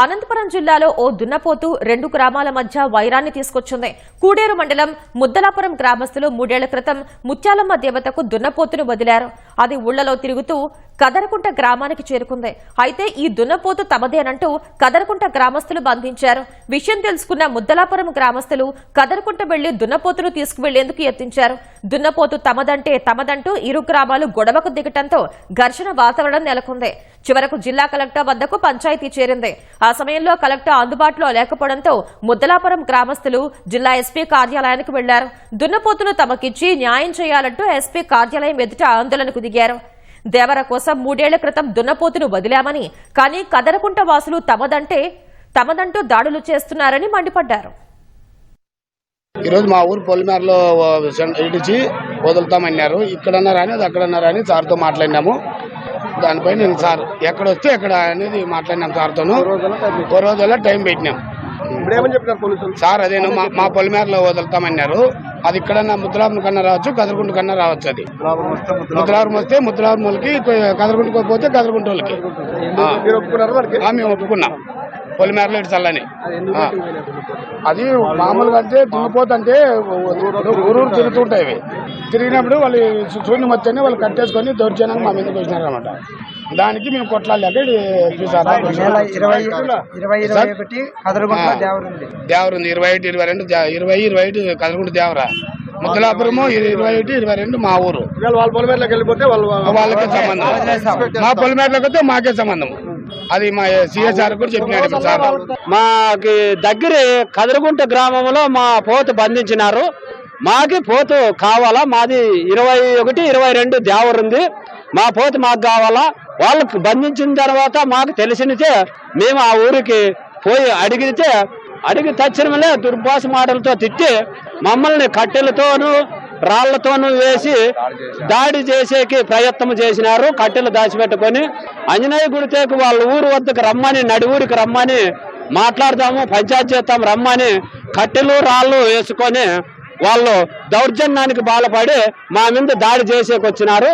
అనంతపురం జిల్లాలో ఓ దున్నపోతు రెండు గ్రామాల మధ్య వైరాన్ని తీసుకొచ్చింది. కూడేరు మండలం ముద్దలాపురం గ్రామస్తులు మూడేళ్ళ క్రితం ముత్యాలమ్మ దేవతకు దున్నపోతును వదిలారు. అది ఊళ్ళలో తిరుగుతూ కదరకుంట గ్రామానికి చేరుకుంది. అయితే ఈ దున్నపోతు తమదేనంటూ కదరకుంట గ్రామస్తులు బంధించారు. విషయం తెలుసుకున్న ముద్దలాపురం గ్రామస్తులు కదరకుంట వెళ్ళి దున్నపోతును తీసుకువెళ్ళేందుకు యత్నించారు. దున్నపోతు తమదంటే తమదంటూ ఇరు గ్రామాలు గొడవకు దిగటంతో ఘర్షణ వాతావరణం నెలకొంది. చివరకు జిల్లా కలెక్టర్ వద్దకు పంచాయతీ చేరింది. ఆ సమయంలో కలెక్టర్ అందుబాటులో లేకపోవడంతో ముద్దలాపురం గ్రామస్తులు జిల్లా ఎస్పీ కార్యాలయానికి వెళ్ళారు. దున్నపోతును తమకిచ్చి న్యాయం చేయాలంటూ ఎస్పీ కార్యాలయం ఎదుట ఆందోళనకు దిగారు దేవర కోసం మూడేళ్ళ క్రితం దున్నపోతును వదిలామని కానీ కదరకుంట వాసులు తమదంటే తమదంటూ దాడులు చేస్తున్నారని మండిపడ్డారు. ఈరోజు మా ఊరు పొలిమేరలో ఇడిచి వదులుతామన్నారు. ఇక్కడన్నా రాని అది అక్కడన్నా రాని సార్తో మాట్లాడినాము. దానిపై నేను సార్ ఎక్కడ వస్తే ఎక్కడ అనేది మాట్లాడినాం సార్తోను. ఓ రోజుల్లో టైం పెట్టినాం. సార్ అదేను మా మా పొలిమేరలో వదులుతామన్నారు. అది ఇక్కడన్నా ముద్దులాపురం కన్నా రావచ్చు కదరగుంట కన్నా రావచ్చు అది. ముద్దులాపురం వస్తే ముద్దులాపురం వాళ్ళకి కదరగుంటకు పోతే కదరగుంట వాళ్ళకి. మేము ఒప్పుకున్నాం. పొలిమేరలో ఇటు చల్లని. అది మామూలుగా అంటే దున్నపోతంటే ఊరూరు తిరుగుతుంటాయి. తిరిగినప్పుడు వాళ్ళు సూర్యుని మధ్యనే వాళ్ళు కట్టేసుకొని దౌర్జన్యంగా మా మీదకి వచ్చినారు అనమాట దానికి మేము కొట్లాడలేక. దేవరుంది. ఇరవై ఒకటి ఇరవై రెండు ఇరవై ఇరవై ఒకటి కదలకుంట దేవరా? ముద్దలాపురము ఇర- ఇరవై ఒకటి ఇరవై రెండు మా ఊరు. వాళ్ళ పొలిమేరలోకి వెళ్ళిపోతే వాళ్ళు వాళ్ళకే సంబంధం. మా పొలిమేరలోకి వస్తే మాకే సంబంధం. అది మా సిఎస్ఆర్ కూడా చెప్పినాడు సార్. మాకి దగ్గర కదరగుంట గ్రామంలో మా పోతు బంధించినారు. మాకి పోతు కావాలా? మాది ఇరవై ఒకటి ఇరవై రెండు దేవరుంది. మా పోతు మాకు కావాలా? వాళ్ళకి బంధించిన తర్వాత మాకు తెలిసినతే మేము ఆ ఊరికి పోయి అడిగితే అడిగి తక్షణమే దుర్భాష మాటలతో తిట్టి మమ్మల్ని కట్టెలతోనూ రాళ్ళతోనూ వేసి దాడి చేసేకి ప్రయత్నం చేసినారు కట్టెలు దాచిపెట్టుకొని. అంజనేయ గుడితేకు వాళ్ళ ఊరు వద్దకు రమ్మని నడి ఊరికి రమ్మని మాట్లాడదాము పంచాయతీ చేస్తాం రమ్మని కట్టెలు రాళ్ళు వేసుకొని వాళ్ళు దౌర్జన్యానికి బాలపడి మా మీద దాడి చేసేకి వచ్చినారు